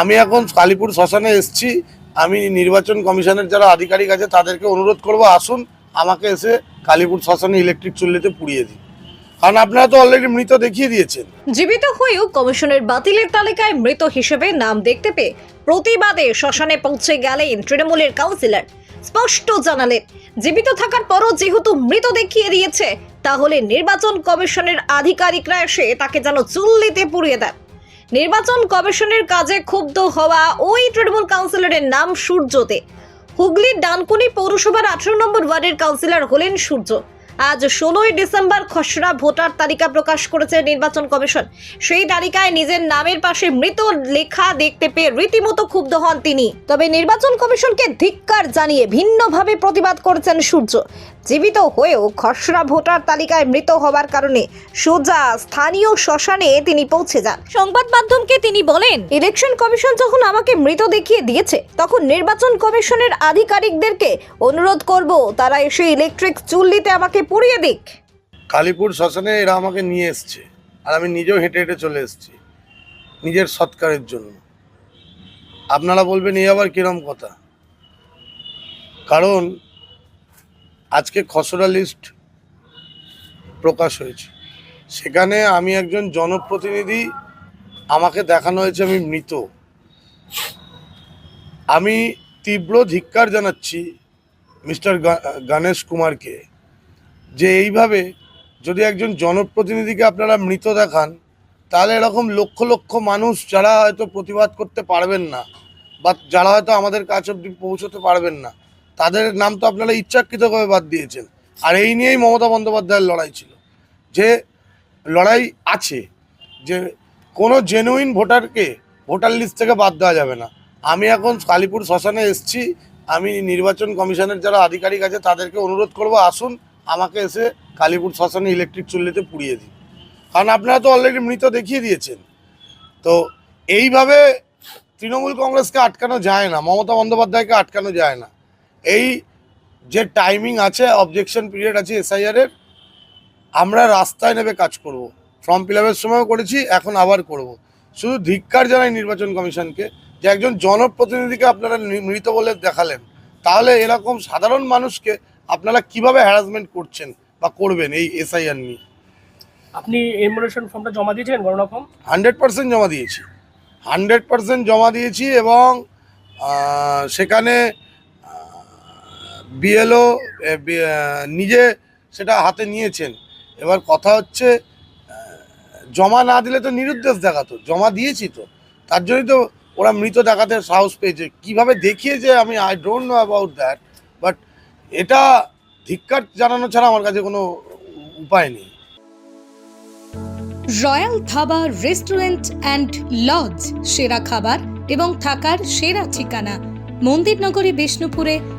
আমি এখন কালীপুর শ্মশানে এসছি। আমি নির্বাচন কমিশনের যারা আধিকারিক আছে, তাদেরকে অনুরোধ করব, আসুন, আমাকে এসে কালীপুর শ্মশানে ইলেকট্রিক চুল্লিতে পুড়িয়ে দিন। কারণ আপনারা তো অলরেডি মৃত দেখিয়ে দিয়েছেন। জীবিত হয়েও কমিশনের বাতিলের তালিকায় মৃত হিসেবে নাম দেখতে পেয়ে প্রতিবাদে শ্মশানে পৌঁছে গেলেন তৃণমূলের কাউন্সিলর। স্পষ্ট জানালেন, জীবিত থাকার পরও যেহেতু মৃত দেখিয়ে দিয়েছে, তাহলে নির্বাচন কমিশনের আধিকারিকরা এসে তাকে যেন চুল্লিতে পুড়িয়ে দেন। নির্বাচন কমিশনের কাজে ক্ষুব্ধ হওয়া ওই তৃণমূল কাউন্সিলরের নাম সূর্যতে। হুগলির ডানকুনি পৌরসভার আঠারো নম্বর ওয়ার্ডের কাউন্সিলর হলেন সূর্য। আজ ষোলোই ডিসেম্বর খসড়া ভোটার তালিকা প্রকাশ করেছে নির্বাচন কমিশন। সেই তালিকায় নিজের নামের পাশে মৃত লেখা দেখতে পেয়ে রীতিমতো ক্ষুব্ধ হন তিনি। তবে নির্বাচন কমিশনকে ধিক্কার জানিয়ে ভিন্নভাবে প্রতিবাদ করেছেন সূর্য। জীবিত হয়েও খসড়া ভোটার তালিকায় মৃত হওয়ার কারণে সোজা স্থানীয় শ্মশানে তিনি পৌঁছে যান। সংবাদ মাধ্যমকে তিনি বলেন ইলেকশন কমিশন যখন আমাকে মৃত দেখিয়ে দিয়েছে তখন নির্বাচন কমিশনের আধিকারিকদেরকে অনুরোধ করব তারা এসে ইলেকট্রিক চুল্লিতে আমাকে পুড়িয়ে দিক। কালীপুর শ্মশানে এরা আমাকে নিয়ে এসছে আর আমি নিজেও হেঁটে হেঁটে চলে এসেছি নিজের সৎকারের জন্য। আপনারা বলবেন এই আবার কিরম কথা? কারণ আজকে খসড়া লিস্ট প্রকাশ হয়েছে। সেখানে আমি একজন জনপ্রতিনিধি, আমাকে দেখানো হয়েছে আমি মৃত। আমি তীব্র ধিক্কার জানাচ্ছি মিস্টার গণেশ কুমারকে যে এইভাবে যদি একজন জনপ্রতিনিধিকে আপনারা মৃত দেখান, তাহলে এরকম লক্ষ লক্ষ মানুষ যারা হয়তো প্রতিবাদ করতে পারবেন না বা যারা হয়তো আমাদের কাছে অব্দি পৌঁছতে পারবেন না তাদের নাম তো আপনারা ইচ্ছাকৃতভাবে বাদ দিয়েছেন। আর এই নিয়েই মমতা বন্দ্যোপাধ্যায়ের লড়াই ছিল। যে লড়াই আছে, যে কোনো জেনুইন ভোটারকে ভোটার লিস্ট থেকে বাদ দেওয়া যাবে না। আমি এখন কালীপুর শ্মশানে এসেছি, আমি নির্বাচন কমিশনের যারা আধিকারিক আছে, তাদেরকে অনুরোধ করব, আসুন আমাকে এসে কালীপুর শ্মশানে ইলেকট্রিক চুল্লিতে পুড়িয়ে দিন। কারণ আপনারা তো অলরেডি মৃত দেখিয়ে দিয়েছেন। তো এইভাবে তৃণমূল কংগ্রেসকে আটকানো যায় না, মমতা বন্দ্যোপাধ্যায়কে আটকানো যায় না। এই যে টাইমিং আছে অবজেকশন পিরিয়ড আছে এসআইআরের আমরা রাস্তায় নেবে কাজ করব। ফর্ম ফিল আপের সময়ও করেছি এখন আবার করব। শুধু ধিক্কার জানাই নির্বাচন কমিশনকে যে একজন জনপ্রতিনিধিকে আপনারা মৃত বলে দেখালেন। তাহলে এরকম সাধারণ মানুষকে আপনারা কীভাবে হ্যারাসমেন্ট করছেন বা করবেন এই এসআইআর নিয়ে? আপনি এমুলেশন ফর্মটা জমা দিয়েছেন গণনা ফর্ম হান্ড্রেড পার্সেন্ট জমা দিয়েছি। হান্ড্রেড পার্সেন্ট জমা দিয়েছি এবং সেখানে বিএলও নিজে সেটা হাতে নিয়েছেন। এবার কথা হচ্ছে জমা না দিলে তো নিরুদ্দেশ দেখাতো, জমা দিয়েছি তো। তার জন্যই তো ওরা মৃত দেখাতে সাহস পেয়েছে। কীভাবে দেখিয়েছে আমি I don't know about that but এটা ধিক্কার জানানো ছাড়া আমার কাছে কোনো উপায় নেই। Royal dhaba restaurant and lodge, সেরা খাবার এবং থাকার সেরা ঠিকানা, মন্দিরনগরী বিষ্ণুপুরে